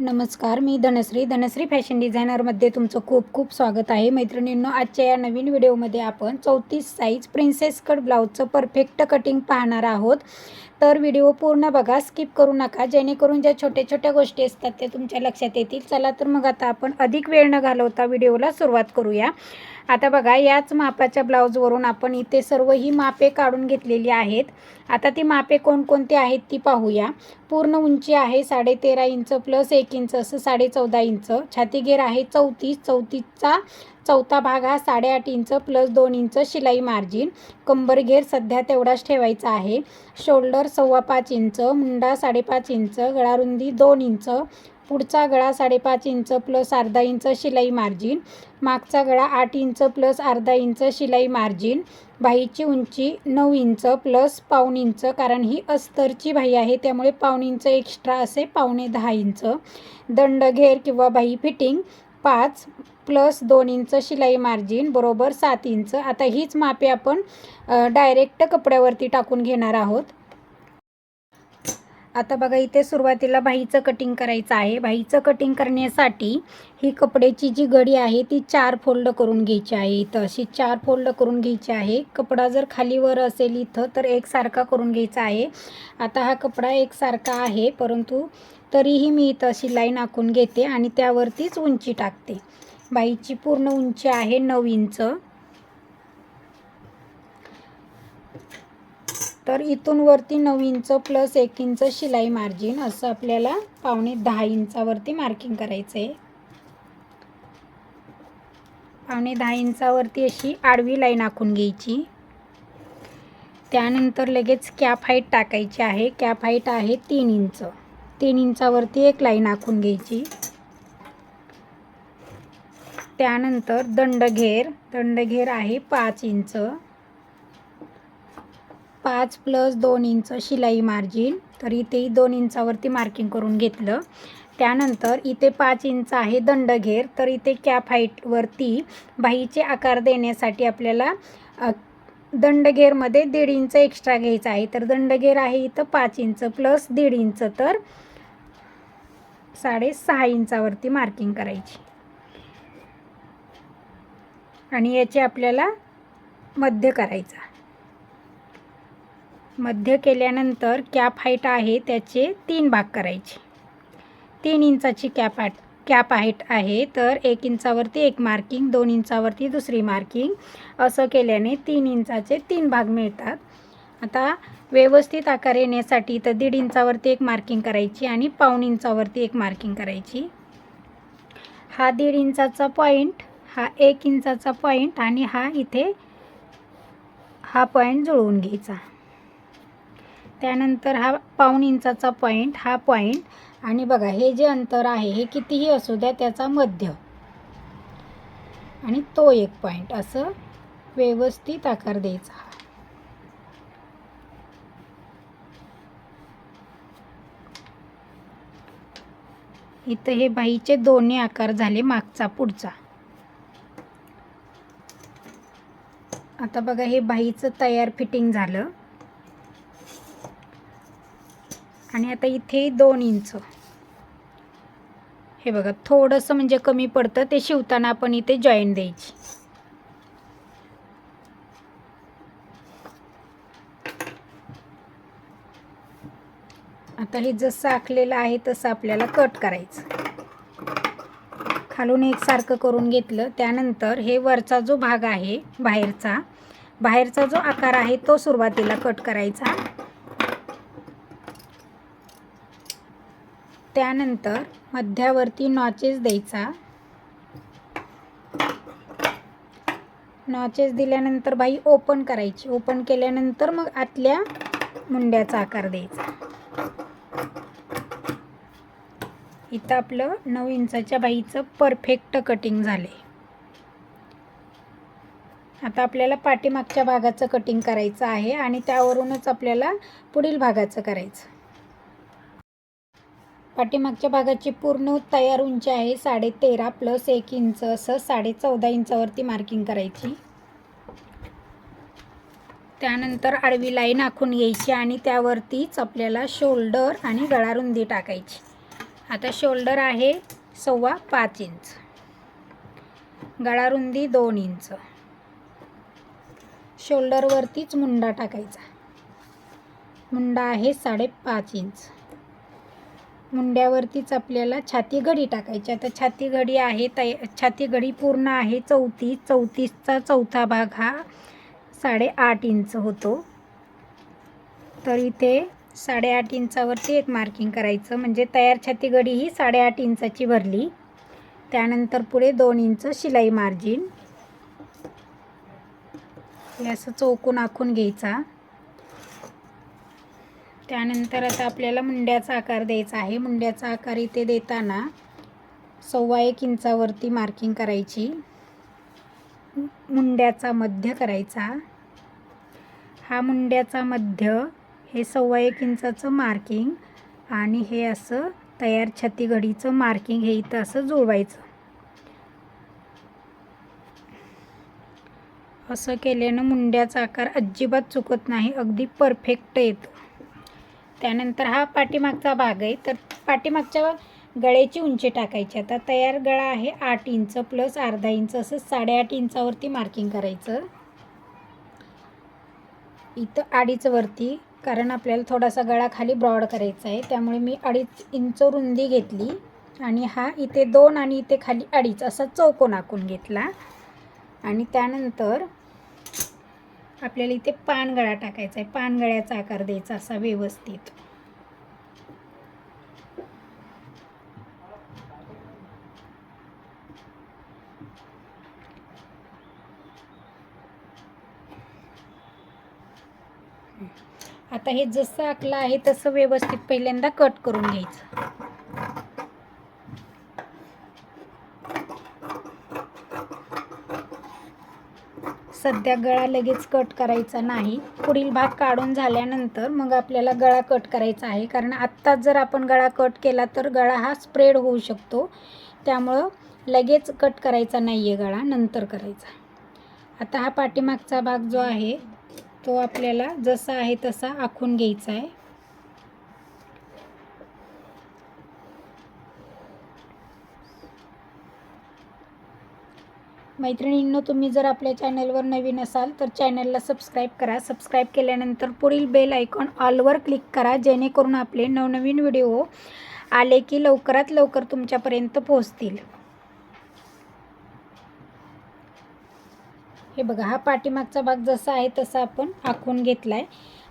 नमस्कार मी धनश्री. धनश्री फॅशन डिझायनरमध्ये तुमचं खूप खूप स्वागत आहे. मैत्रिणींनो आजच्या या नवीन व्हिडिओमध्ये आपण चौतीस साईज प्रिन्सेस कट ब्लाऊजचं परफेक्ट कटिंग पाहणार आहोत. तर व्हिडिओ पूर्ण बघा स्किप करू नका. जेणेकरून ज्या छोट्या छोट्या गोष्टी असतात त्या तुमच्या लक्षात येतील. चला तर मग आता आपण अधिक वेळ न घालवता व्हिडिओला सुरुवात करूया. आता बघा याच मापाच्या ब्लाऊजवरून आपण इथे सर्व ही मापे काढून घेतलेली आहेत. आता ती मापे कोणकोणती आहेत ती पाहूया. पूर्ण उंची आहे साडे तेरा इंच प्लस एक इंच असं साडे चौदा इंच. छातीगेर आहे चौतीस. चौतीसचा चौथा भाग हा साडेआठ इंच प्लस दोन इंच शिलाई मार्जिन कंबरघेर सध्या तेवढाच ठेवायचा आहे. शोल्डर सव्वा पाच इंच मुंडा साडेपाच इंच गळारुंदी दोन इंच. पुढचा गळा साडेपाच इंच प्लस अर्धा इंच शिलाई मार्जिन मागचा गळा आठ इंच प्लस अर्धा इंच शिलाई मार्जिन भाईची उंची नऊ इंच प्लस पाऊण इंच कारण ही अस्तरची बाई आहे त्यामुळे पाऊण इंच एक्स्ट्रा असे पावणे दहा इंच. दंडघेर किंवा बाई फिटिंग पाच. प्लस दोन इंच शिलाई मार्जिन बरोबर सात इंच. आता हीच मापे आपण डायरेक्ट कपड्यावरती टाकून घेणार आहोत. आता बघा इथे सुरुवातीला भाईचं कटिंग करायचं आहे. भाईचं कटिंग करण्यासाठी ही कपड्याची जी गडी आहे ती चार फोल्ड करून घ्यायची आहे. इथं अशी चार फोल्ड करून घ्यायची आहे. कपडा जर खालीवर असेल इथं तर एकसारखा करून घ्यायचा आहे. आता हा कपडा एकसारखा आहे परंतु तरीही मी इथं अशी लाईन आखून घेते आणि त्यावरतीच उंची टाकते. बाईची पूर्ण उंची आहे नऊ इंच. तर इथून वरती नऊ इंच प्लस एक इंच शिलाई मार्जिन असं आपल्याला पावणे दहा इंचावरती मार्किंग करायचं आहे पावणे दहा इंचावरती अशी आडवी लाईन आखून घ्यायची. त्यानंतर लगेच कॅप हाईट टाकायची आहे. कॅप हाईट आहे तीन इंच. तीन इंचावरती एक लाईन आखून घ्यायची. त्यानंतर दंडघेर. दंडघेर आहे पाच इंच. पाच प्लस दोन इंच शिलाई मार्जिन. तर इथेही दोन इंचावरती मार्किंग करून घेतलं. त्यानंतर इथे पाच इंच आहे दंडघेर. तर इथे कॅप हाईटवरती बाहीचे आकार देण्यासाठी आपल्याला दंडघेरमध्ये दीड इंच एक्स्ट्रा घ्यायचा आहे. तर दंडघेर आहे इथं पाच इंच प्लस दीड इंच. तर साडेसहा इंचावरती मार्किंग करायची. आणि याचे आपल्याला मध्य करायचा. मध्य केल्यानंतर कॅप हाईट आहे त्याचे तीन भाग करायचे. तीन इंचाची कॅप हाट कॅप हाईट आहे तर एक इंचावरती एक मार्किंग दोन इंचावरती दुसरी मार्किंग असं केल्याने तीन इंचाचे तीन भाग मिळतात. आता व्यवस्थित आकार येण्यासाठी तर दीड इंचावरती एक मार्किंग करायची आणि पाऊण इंचावरती एक मार्किंग करायची. हा दीड इंचाचा पॉईंट हा एक इंचाचा पॉईंट आणि हा इथे हा पॉईंट जुळवून घ्यायचा. त्यानंतर हा पाऊण इंचाचा पॉईंट हा पॉईंट आणि बघा हे जे अंतर आहे हे कितीही असू द्या त्याचा मध्य. आणि तो एक पॉईंट असं व्यवस्थित आकार द्यायचा इथं हे बाईचे दोन्ही आकार झाले मागचा पुढचा. आता बघा हे बाईचं तयार फिटिंग झालं. आणि आता इथे दोन इंच. हे बघा थोडंसं म्हणजे कमी पडतं ते शिवताना आपण इथे जॉईंट द्यायची. आता हे जसं आखलेलं आहे तसं आपल्याला कट करायचं. खालून एकसारखं करून घेतलं त्यानंतर हे वरचा जो भाग आहे बाहेरचा बाहेरचा जो आकार आहे तो सुरुवातीला कट करायचा. त्यानंतर मध्यावरती नॉचेस द्यायचा. नॉचेस दिल्यानंतर बाई ओपन करायची. ओपन केल्यानंतर मग आतल्या मुंड्याचा आकार द्यायचा. इथं आपलं नऊ इंचाच्या बाईचं परफेक्ट कटिंग झाले आता आपल्याला पाठीमागच्या भागाचं कटिंग करायचं आहे आणि त्यावरूनच आपल्याला पुढील भागाचं करायचं. पाठीमागच्या भागाची पूर्ण तयार उंची आहे साडे तेरा प्लस एक इंच असं साडे चौदा इंचावरती मार्किंग करायची. त्यानंतर आडवी लाईन आखून घ्यायची आणि त्यावरतीच आपल्याला शोल्डर आणि गळारुंदी टाकायची. आता शोल्डर आहे सव्वा पाच इंच. गळा रुंदी दोन इंच. शोल्डरवरतीच मुंडा टाकायचा. मुंडा आहे साडेपाच इंच. मुंड्यावरतीच आपल्याला छाती घडी टाकायची. आता छाती घडी आहे तय छाती घडी पूर्ण आहे चौतीस चौतीसचा चौथा भाग हा साडेआठ इंच होतो. तर इथे साडेआठ इंचावरती एक मार्किंग करायचं. म्हणजे तयार छाती घडी ही साडेआठ इंचाची भरली. त्यानंतर पुढे दोन इंच शिलाई मार्जिन. हे असं चौकून आखून घ्यायचा. त्यानंतर आता आपल्याला मुंड्याचा आकार द्यायचा आहे. मुंड्याचा आकार इथे देताना सव्वा एक इंचावरती मार्किंग करायची. मुंड्याचा मध्य करायचा. हा मुंड्याचा मध्य हे सव्वा एक इंचाचं मार्किंग आणि हे असं तयार छती घडीचं मार्किंग हे इथं असं जुळवायचं. असं केल्यानं मुंड्याचा आकार अजिबात चुकत नाही अगदी परफेक्ट येतो. त्यानंतर हा पाठीमागचा भाग आहे. तर पाठीमागच्या गळ्याची उंची टाकायची. आता तयार गळा आहे आठ इंच प्लस अर्धा इंच असं साडेआठ इंचावरती मार्किंग करायचं. इथं अडीच वरती कारण आपल्याला थोडासा गळा खाली ब्रॉड करायचा आहे. त्यामुळे मी अडीच इंच रुंदी घेतली आणि हा इथे दोन आणि इथे खाली अडीच असा चौकोन आखून घेतला. आणि त्यानंतर आपल्याला इथे पानगळा टाकायचा आहे. पानगळ्याचा आकार द्यायचा असा व्यवस्थित. आता हे जसं आखलं आहे तसं व्यवस्थित पहिल्यांदा कट करून घ्यायचं. सध्या गळा लगेच कट करायचा नाही. पुढील भाग काढून झाल्यानंतर मग आपल्याला गळा कट करायचा आहे. कारण आत्ताच जर आपण गळा कट केला तर गळा हा स्प्रेड होऊ शकतो. त्यामुळं लगेच कट करायचा नाही आहे गळा नंतर करायचा. आता हा पाठीमागचा भाग जो आहे तो आपल्याला जसा आहे तसा आखून घ्यायचा आहे. मैत्रिणींनो तुम्ही जर आपल्या चॅनलवर नवीन असाल तर चॅनलला सबस्क्राईब करा. सबस्क्राईब केल्यानंतर पुढील बेल आयकॉन ऑलवर क्लिक करा जेणेकरून आपले नवनवीन व्हिडिओ आले की लवकरात लवकर तुमच्यापर्यंत पोहोचतील. हे बघा हा पाठीमागचा भाग जसा आहे तसा आपण आखून घेतला आहे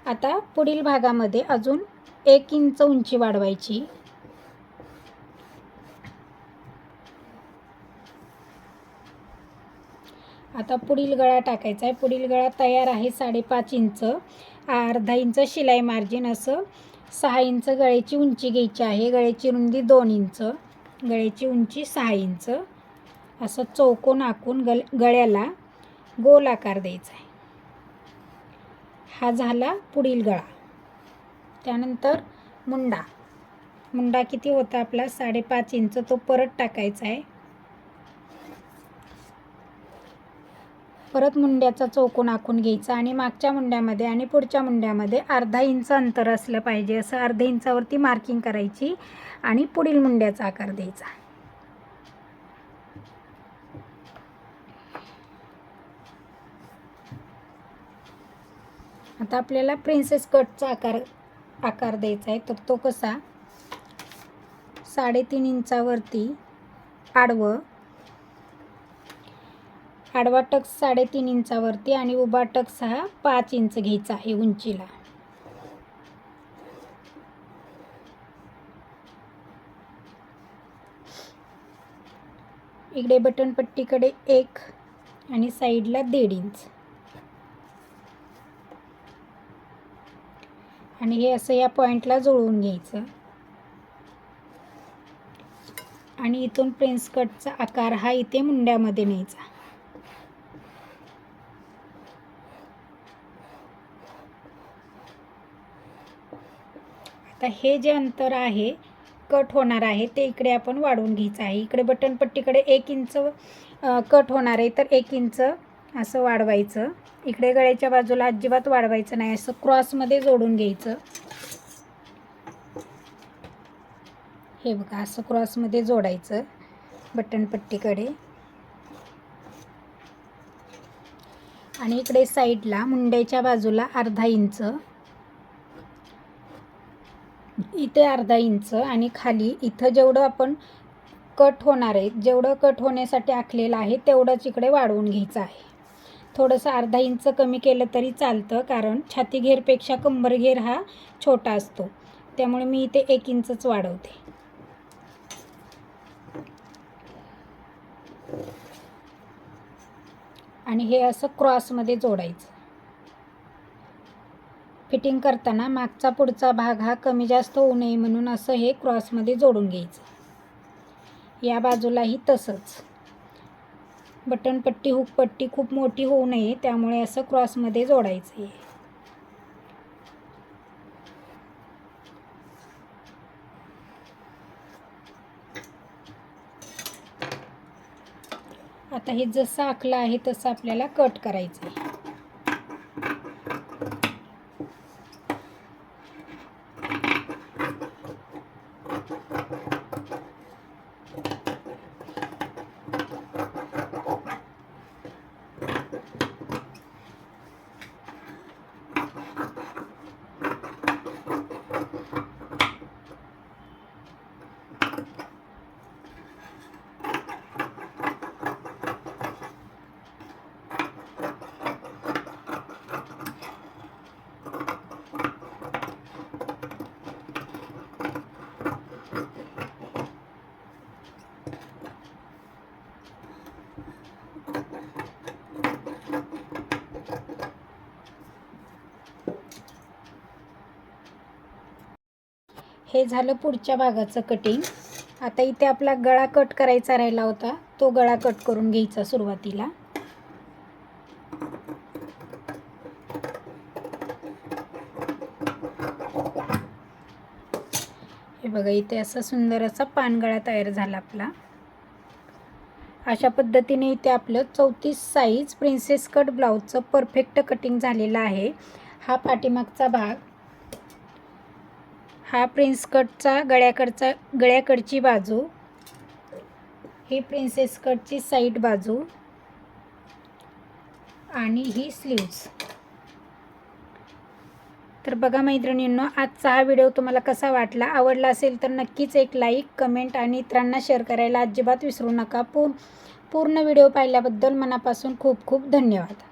आता पुढील भागामध्ये अजून एक इंच उंची वाढवायची. आता पुढील गळा टाकायचा आहे. पुढील गळा तयार आहे साडेपाच इंच. अर्धा इंच शिलाई मार्जिन असं. सहा इंच गळ्याची उंची घ्यायची आहे. गळ्याची रुंदी दोन इंच. गळ्याची उंची सहा इंच. असं चौकोन आखून गल गळ्याला गोल आकार द्यायचा आहे. हा झाला पुढील गळा. त्यानंतर मुंडा. मुंडा किती होता आपला? साडेपाच इंच. तो परत टाकायचा आहे. परत मुंड्याचा चौकोन आखून घ्यायचा आणि मागच्या मुंड्यामध्ये आणि पुढच्या मुंड्यामध्ये अर्धा इंच अंतर असलं पाहिजे. असं अर्धा इंचावरती मार्किंग करायची आणि पुढील मुंड्याचा आकार द्यायचा. आता आपल्याला प्रिन्सेस कटचा आकार आकार द्यायचा आहे. तर तो कसा? साडेतीन इंचावरती आडवं आडवा टक्स साडेतीन इंचावरती आणि उभा टक्स हा पाच इंच घ्यायचा आहे उंचीला. इकडे बटन पट्टीकडे एक आणि साईडला दीड इंच. आणि हे असं या पॉईंटला जुळवून घ्यायचं. आणि इथून प्रिन्स कटचा आकार हा इथे मुंड्यामध्ये न्यायचा. आता हे जे अंतर आहे कट होणार आहे ते इकडे आपण वाढवून घ्यायचं आहे. इकडे बटनपट्टीकडे एक इंच कट होणार आहे तर एक इंच असं वाढवायचं. इकडे गळ्याच्या बाजूला अजिबात वाढवायचं नाही असं क्रॉसमध्ये जोडून घ्यायचं. हे बघा असं क्रॉसमध्ये जोडायचं बटनपट्टीकडे आणि इकडे साईडला मुंड्याच्या बाजूला अर्धा इंच इथे अर्धा इंच आणि खाली इथं जेवढं आपण कट होणार आहे जेवढं कट होण्यासाठी आखलेलं आहे तेवढंच इकडे वाढवून घ्यायचं आहे. थोडंसं अर्धा इंच कमी केलं तरी चालतं कारण छाती घेरपेक्षा कंबर घेर हा छोटा असतो. त्यामुळे मी इथे एक इंचच वाढवते. आणि हे असं क्रॉसमध्ये जोडायचं. फिटिंग करताना मागचा पुढचा भाग हा कमी जास्त होऊ नये म्हणून असं हे क्रॉसमध्ये जोडून घ्यायचं. या बाजूलाही तसंच. बटनपट्टी हुकपट्टी खूप मोठी होऊ नये त्यामुळे असं क्रॉसमध्ये जोडायचं आहे आता हे जसं आखलं आहे तसं आपल्याला कट करायचं आहे हे झालं पुढच्या भागाचं कटिंग आता इथे आपला गळा कट करायचा राहिला होता. तो गळा कट करून घ्यायचा सुरुवातीला. हे बघा इथे असा सुंदर असा पानगळा तयार झाला आपला. अशा पद्धतीने इथे आपलं चौतीस साईज प्रिन्सेस कट ब्लाऊजचं परफेक्ट कटिंग झालेलं आहे. हा पाठीमागचा भाग हा प्रिन्स कटचा गळ्याकडचा गळ्याकडची बाजू. ही प्रिन्सेस कटची साईड बाजू. आणि ही स्लीव्ज. तर बघा मैत्रिणींनो आजचा हा व्हिडिओ तुम्हाला कसा वाटला आवडला असेल तर नक्कीच एक लाईक कमेंट आणि इतरांना शेअर करायला अजिबात विसरू नका. पूर पूर्ण व्हिडिओ पाहिल्याबद्दल मनापासून खूप खूप धन्यवाद.